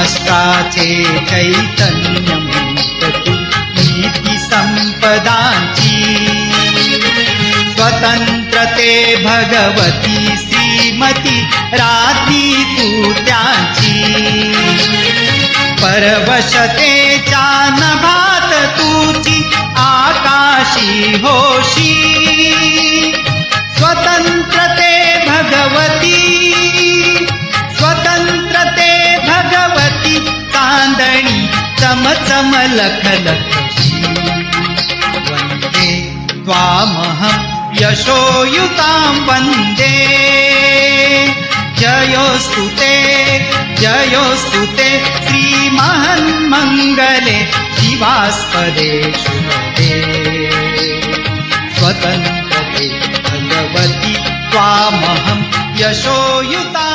शास्त्राचे चैतन्यं नीती संपदांची. स्वतंत्रते भगवती श्रीमती राती तू त्यांची परवशतेच्या नभात तुची आकाशी होशी. स्वतंत्रते चमचम लख लखशी वन्दे त्वामहं यशोयुतां वन्दे। जयोस्तु ते जयोस्तु ते श्रीमहन्मङ्गले शिवास्पदे शुभदे स्वतन्त्रते भगवति त्वामहं यशोयुता